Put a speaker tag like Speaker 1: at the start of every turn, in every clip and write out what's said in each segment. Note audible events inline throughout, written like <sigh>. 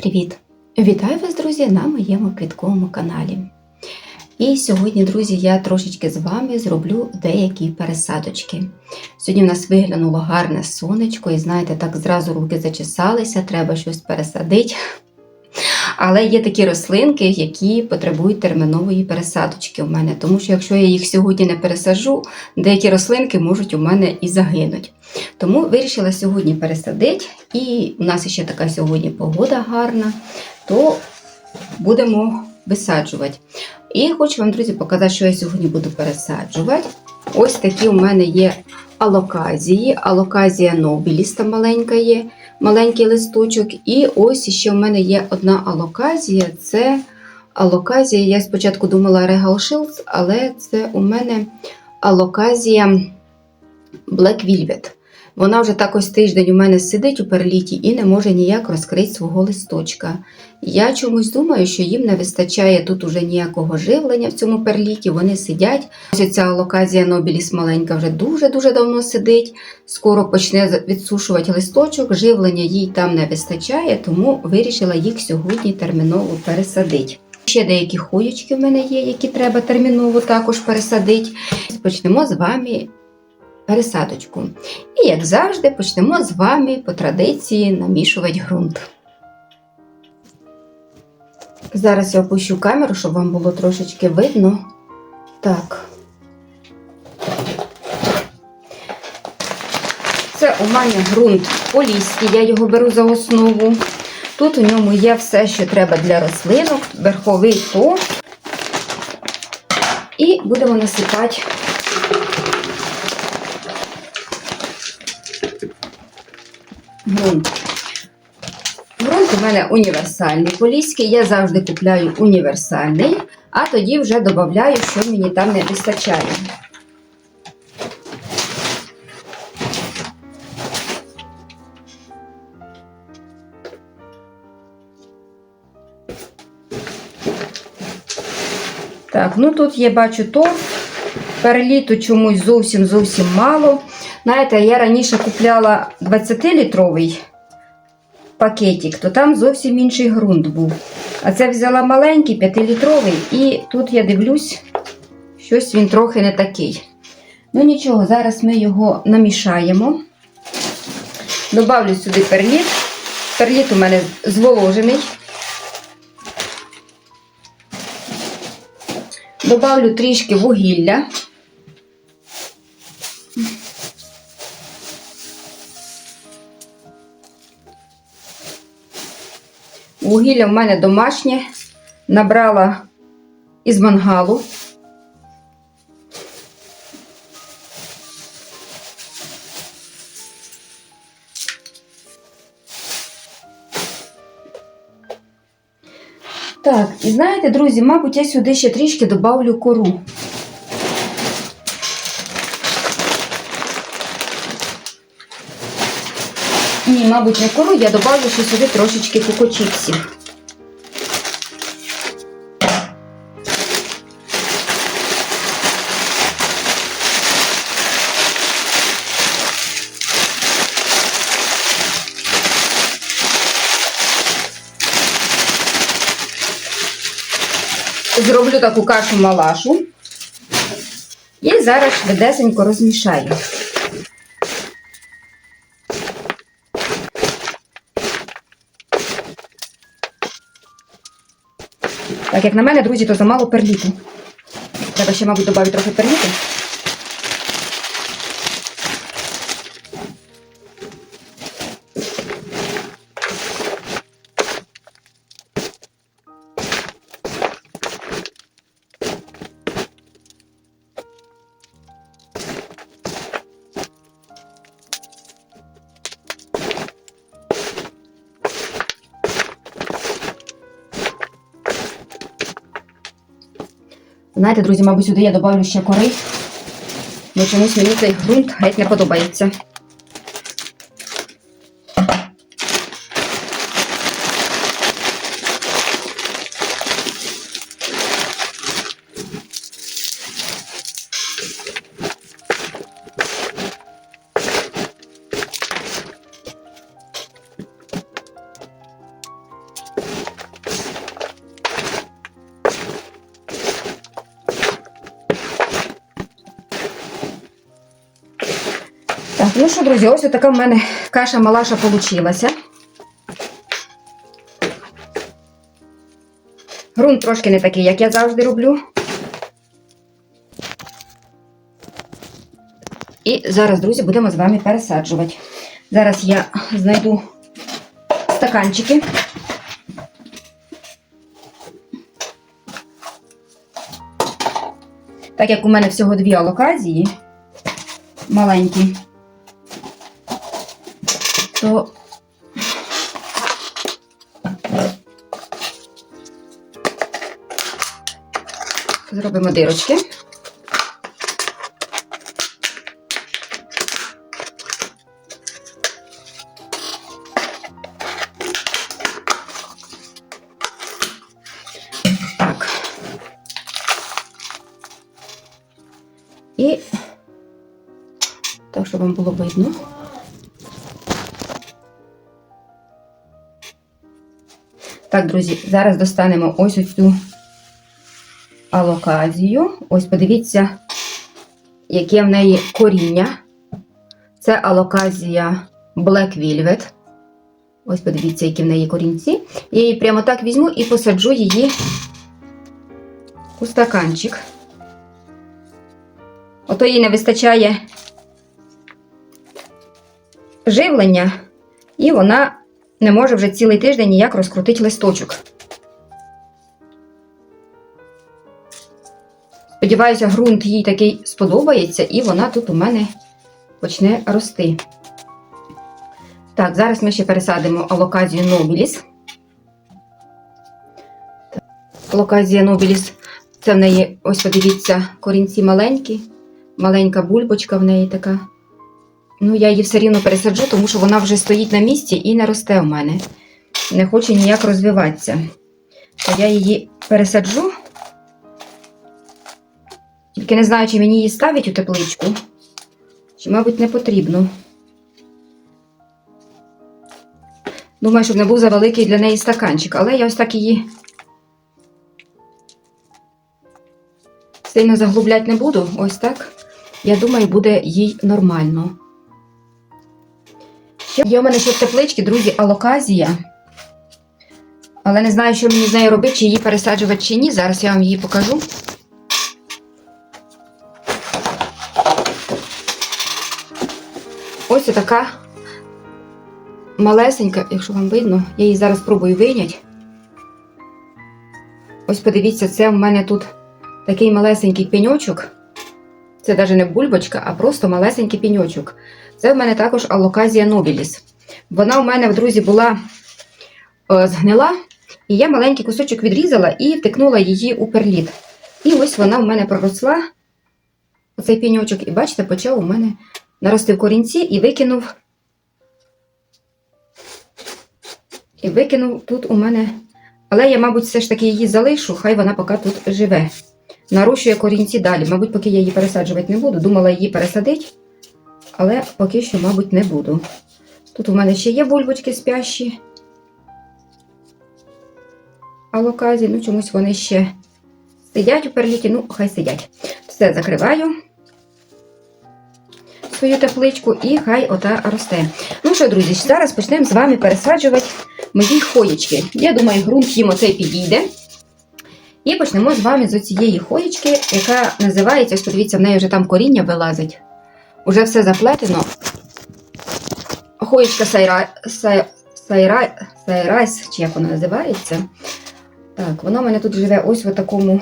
Speaker 1: привіт! Вітаю вас, друзі, на моєму квітковому каналі. І сьогодні, друзі, я трошечки з вами зроблю деякі пересадочки. Сьогодні в нас виглянуло гарне сонечко, і знаєте, так зразу руки зачесалися, треба щось пересадити. Але є такі рослинки, які потребують термінової пересадочки у мене, тому що якщо я їх сьогодні не пересаджу, деякі рослинки можуть у мене і загинуть. Тому вирішила сьогодні пересадити, і у нас ще така сьогодні погода гарна, то будемо висаджувати. І хочу вам, друзі, показати, що я сьогодні буду пересаджувати. Ось такі у мене є алоказії. Алоказія нобіліста маленька є, маленький листочок. І ось ще у мене є одна алоказія. Це алоказія, я спочатку думала Regal Shields, але це у мене алоказія Black Velvet. Вона вже так ось тиждень у мене сидить у перліті і не може ніяк розкрити свого листочка. Я чомусь думаю, що їм не вистачає тут уже ніякого живлення в цьому перліті. Вони сидять. Ось ця алоказія Нобіліс маленька вже дуже-дуже давно сидить. Скоро почне відсушувати листочок, живлення їй там не вистачає, тому вирішила їх сьогодні терміново пересадити. Ще деякі хуєчки в мене є, які треба терміново також пересадити. Почнемо з вами пересадочку. І, як завжди, почнемо з вами по традиції намішувати ґрунт. Зараз я опущу камеру, щоб вам було трошечки видно. Так. Це у мене ґрунт поліський, я його беру за основу. Тут у ньому є все, що треба для рослинок, верховий то. І будемо насипати ґрунт. Ґрунт у мене універсальний поліський. Я завжди купляю універсальний, а тоді вже додаю, що мені там не вистачає. Так, ну тут я бачу то, переліту чомусь зовсім зовсім мало. Знаєте, я раніше купляла 20-літровий пакетик, то там зовсім інший ґрунт був. А це взяла маленький 5-літровий, і тут я дивлюсь, щось він трохи не такий. Ну нічого, зараз ми його намішаємо. Добавлю сюди перліт. Перліт у мене зволожений. Добавлю трішки вугілля. Вугілля в мене домашнє, набрала із мангалу. Так, і знаєте, друзі, мабуть, я сюди ще трішки добавлю кору. Ні, мабуть, не кору, я добавлю ще сюди трошечки кокочіпсів. Зроблю таку кашу малашу і зараз швидесенько розмішаю. Так, як на мене, друзі, то замало перліту. Треба ще, мабуть, додати трохи перліту. Знаєте, друзі, мабуть, сюди я додавлю ще кори, бо чомусь мені цей ґрунт геть не подобається. Ну що, друзі, ось така в мене каша-малаша получилася. Грунт трошки не такий, як я завжди роблю. І зараз, друзі, будемо з вами пересаджувати. Зараз я знайду стаканчики. Так як у мене всього дві алоказії маленькі, то зробимо дирочки. Так. Щоб вам було видно. Так, друзі, зараз достанемо ось оцю алоказію. Ось подивіться, яке в неї коріння. Це алоказія Black Velvet. Ось подивіться, які в неї корінці. Я її прямо так візьму і посаджу її у стаканчик. Ото їй не вистачає живлення, і вона не може вже цілий тиждень ніяк розкрутити листочок. Сподіваюся, ґрунт їй такий сподобається, і вона тут у мене почне рости. Так, зараз ми ще пересадимо алоказію Нобіліс. Алоказія Нобіліс це в неї, ось подивіться, корінці маленькі, маленька бульбочка в неї така. Ну, я її все рівно пересаджу, тому що вона вже стоїть на місці і не росте в мене. Не хоче ніяк розвиватися. То я її пересаджу. Тільки не знаю, чи мені її ставить у тепличку, чи, мабуть, не потрібно. Думаю, щоб не був завеликий для неї стаканчик, але я ось так її сильно заглублять не буду. Ось так. Я думаю, буде їй нормально. Є у мене ще в тепличці, друзі, алоказія. Але не знаю, що мені з нею робити, чи її пересаджувати, чи ні. Зараз я вам її покажу. Ось така малесенька, якщо вам видно, я її зараз спробую вийняти. Ось подивіться, це в мене тут такий малесенький пеньочок. Це навіть не бульбочка, а просто малесенький пеньочок. Це в мене також алоказія нобіліс. Вона у мене, друзі, була е, згнила, і я маленький кусочок відрізала і втикнула її у перліт. І ось вона в мене проросла, оцей пеньочок, і бачите, почав у мене нарости в корінці і викинув. І викинув тут у мене. Але я, мабуть, все ж таки її залишу, хай вона поки тут живе. Нарощує корінці далі. Мабуть, поки я її пересаджувати не буду. Думала її пересадити, але поки що, мабуть, не буду. Тут у мене ще є бульбочки спящі. Алоказі, ну чомусь вони ще сидять у перліті, ну, хай сидять. Все, закриваю свою тепличку і хай ота росте. Ну що, друзі, зараз почнемо з вами пересаджувати мої хоєчки. Я думаю, ґрунт їм оцей підійде. І почнемо з вами з цієї хоєчки, яка називається, ось подивіться, в неї вже там коріння вилазить. Уже все заплетено. Хоєчка сайра, сай, сайра, сайрайс, чи як вона називається. Так, вона в мене тут живе ось в такому.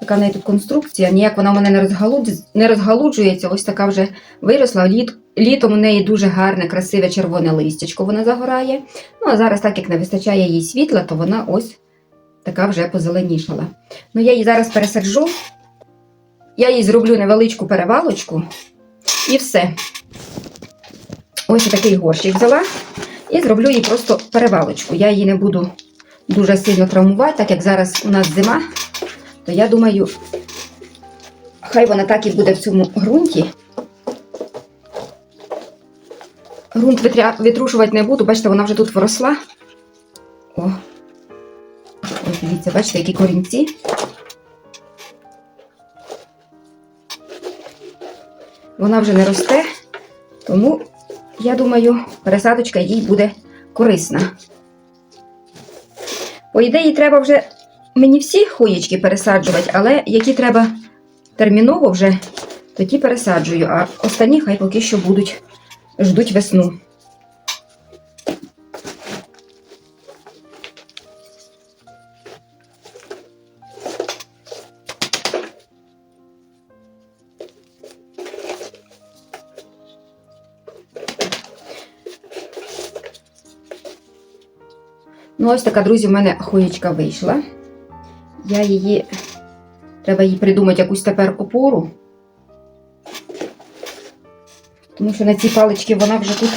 Speaker 1: Така в тут конструкція, ніяк вона в мене не, розгалудж... не розгалуджується, ось така вже виросла. Літ... Літом у неї дуже гарне, красиве червоне листячко вона загорає. Ну, а зараз, так як не вистачає їй світла, то вона ось така вже позеленішала. Ну, я її зараз пересаджу. Я їй зроблю невеличку перевалочку і все. Ось такий горщик взяла і зроблю їй просто перевалочку. Я її не буду дуже сильно травмувати, так як зараз у нас зима, то я думаю, хай вона так і буде в цьому ґрунті. Грунт витря... витрушувати не буду, бачите, вона вже тут виросла. О, дивіться, бачите, які корінці. Вона вже не росте, тому я думаю, пересадочка їй буде корисна. По ідеї, треба вже мені всі хуєчки пересаджувати, але які треба терміново вже, тоді пересаджую, а останні хай поки що будуть ждуть весну. Ну, ось така, друзі, в мене хуєчка вийшла. Я її. Треба їй придумати якусь тепер опору. Тому що на цій паличці вона вже тут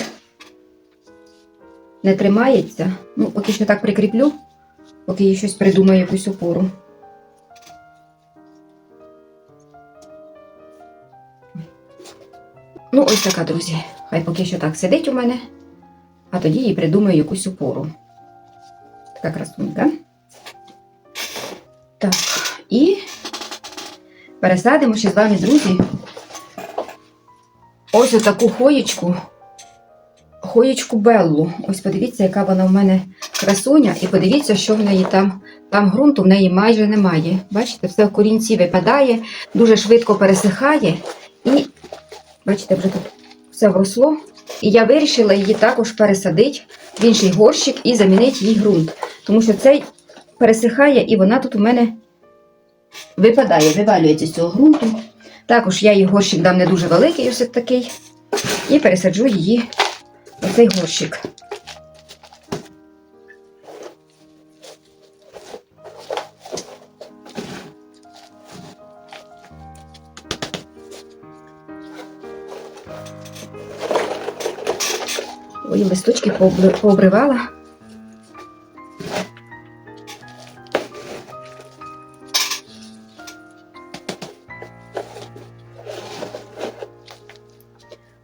Speaker 1: не тримається. Ну, поки що так прикріплю, поки їй щось придумаю, якусь опору. Ну, ось така, друзі. Хай поки що так сидить у мене, а тоді їй придумаю якусь опору. Така красунька. Так, і пересадимо ще з вами, друзі, ось отаку хоєчку. Хоєчку Беллу. Ось подивіться, яка вона в мене красуня, і подивіться, що в неї там. Там ґрунту в неї майже немає. Бачите, все в корінці випадає, дуже швидко пересихає. І, бачите, вже тут все вросло. І я вирішила її також пересадити в інший горщик і замінити їй ґрунт. Тому що цей пересихає і вона тут у мене випадає, вивалюється з цього ґрунту. Також я їй горщик дам не дуже великий, ось такий. І пересаджу її в цей горщик. Ой, листочки пообривала.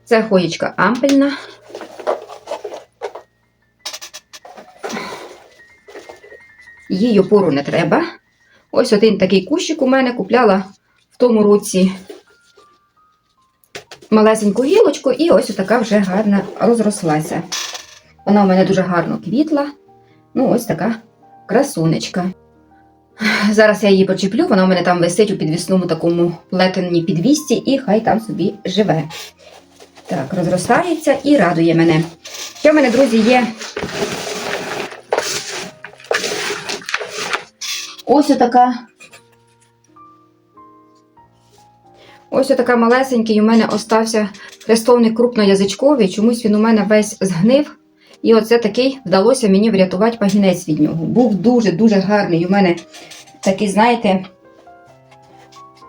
Speaker 1: Це хоєчка ампельна. Їй опору не треба. Ось один такий кущик у мене купляла в тому році малесеньку гілочку, і ось така вже гарна розрослася. Вона у мене дуже гарно квітла. Ну, ось така красунечка. Зараз я її почеплю, вона у мене там висить у підвісному такому плетеній підвісці, і хай там собі живе. Так, розростається і радує мене. Ще в мене, друзі, є. Ось така. Ось така малесенький у мене остався хрестовник крупноязичковий. Чомусь він у мене весь згнив. І оце такий вдалося мені врятувати пагінець від нього. Був дуже-дуже гарний у мене такий, знаєте,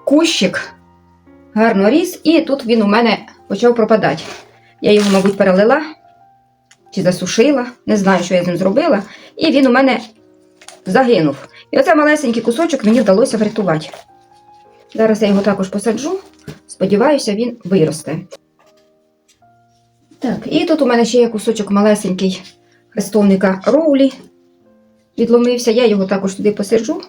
Speaker 1: кущик гарно ріс, і тут він у мене почав пропадати. Я його, мабуть, перелила чи засушила, не знаю, що я з ним зробила. І він у мене загинув. І оце малесенький кусочок мені вдалося врятувати. Зараз я його також посаджу. Сподіваюся, він виросте. Так, і тут у мене ще є кусочок малесенький хрестовника роулі. Відломився, я його також туди посаджу.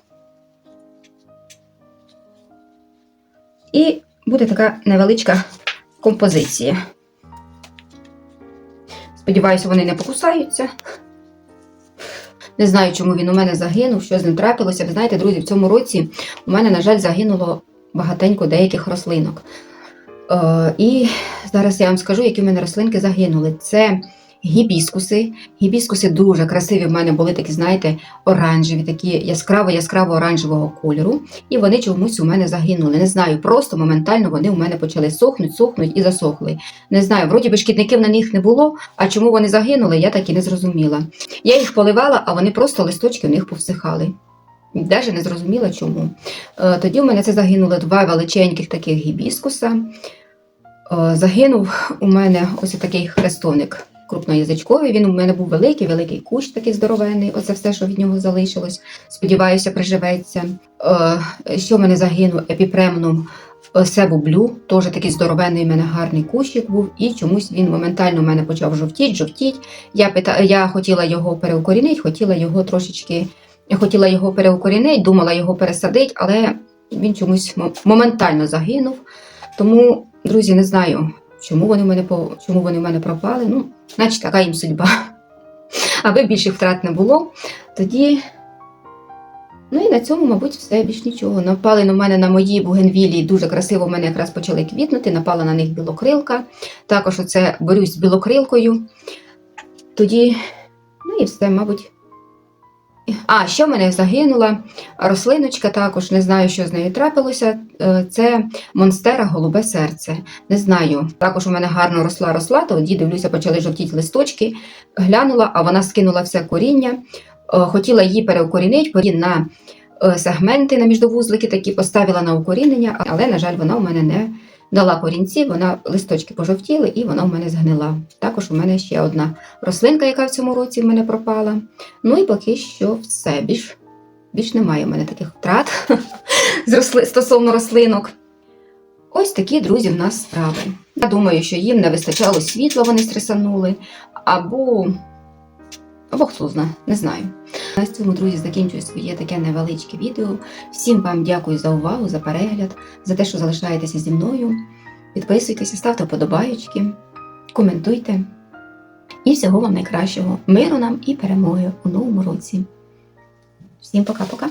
Speaker 1: І буде така невеличка композиція. Сподіваюся, вони не покусаються. Не знаю, чому він у мене загинув, що з ним трапилося. Ви знаєте, друзі, в цьому році у мене, на жаль, загинуло багатенько деяких рослинок. Е, і зараз я вам скажу, які в мене рослинки загинули. Це гібіскуси. Гібіскуси дуже красиві в мене були такі, знаєте, оранжеві, такі яскраво-яскраво оранжевого кольору. І вони чомусь у мене загинули. Не знаю, просто моментально вони у мене почали сохнуть, сохнуть і засохли. Не знаю, вроді би шкідників на них не було, а чому вони загинули, я так і не зрозуміла. Я їх поливала, а вони просто листочки у них повсихали. Даже не зрозуміла чому. Е, Тоді у мене це загинули два величеньких таких гібіскуса. Е, Загинув у мене ось такий хрестовник крупноязичковий. Він у мене був великий, великий кущ такий здоровенний. Оце все, що від нього залишилось. Сподіваюся, приживеться. Е, Що в мене загинув епіпремнум Себу Блю, теж такий здоровенний у мене гарний кущик був, і чомусь він моментально у мене почав жовтіть, жовтіть. Я пита... я хотіла його переукорінити, хотіла його трошечки, я хотіла його переукорінити, думала його пересадити, але він чомусь моментально загинув. Тому друзі, не знаю, чому вони в мене, чому вони в мене пропали. Ну, значить, така їм судьба. <laughs> Аби більших втрат не було, тоді. Ну і на цьому, мабуть, все більш нічого. Напали на мене на мої бугенвілі, дуже красиво в мене якраз почали квітнути, напала на них білокрилка. Також оце борюсь з білокрилкою. Тоді, ну і все, мабуть. А, ще в мене загинула рослиночка, також не знаю, що з нею трапилося. Е, Це монстера голубе серце. Не знаю. Також у мене гарно росла росла, тоді дивлюся, почали жовтіти листочки. Глянула, а вона скинула все коріння. Е, Хотіла її переукорінити на е, сегменти на міждовузлики, такі поставила на укорінення, але, на жаль, вона у мене не дала корінці, вона листочки пожовтіли і вона у мене згнила. Також у мене ще одна рослинка, яка в цьому році в мене пропала. Ну і поки що все. Більш, більш немає в мене таких втрат <laughs> стосовно рослинок. Ось такі, друзі, в нас справи. Я думаю, що їм не вистачало світла, вони стресанули, або, або хто знає, не знаю. На цьому, друзі, закінчую своє таке невеличке відео. Всім вам дякую за увагу, за перегляд, за те, що залишаєтеся зі мною. Підписуйтеся, ставте вподобайки, коментуйте. І всього вам найкращого, миру нам і перемоги у новому році. Всім пока-пока.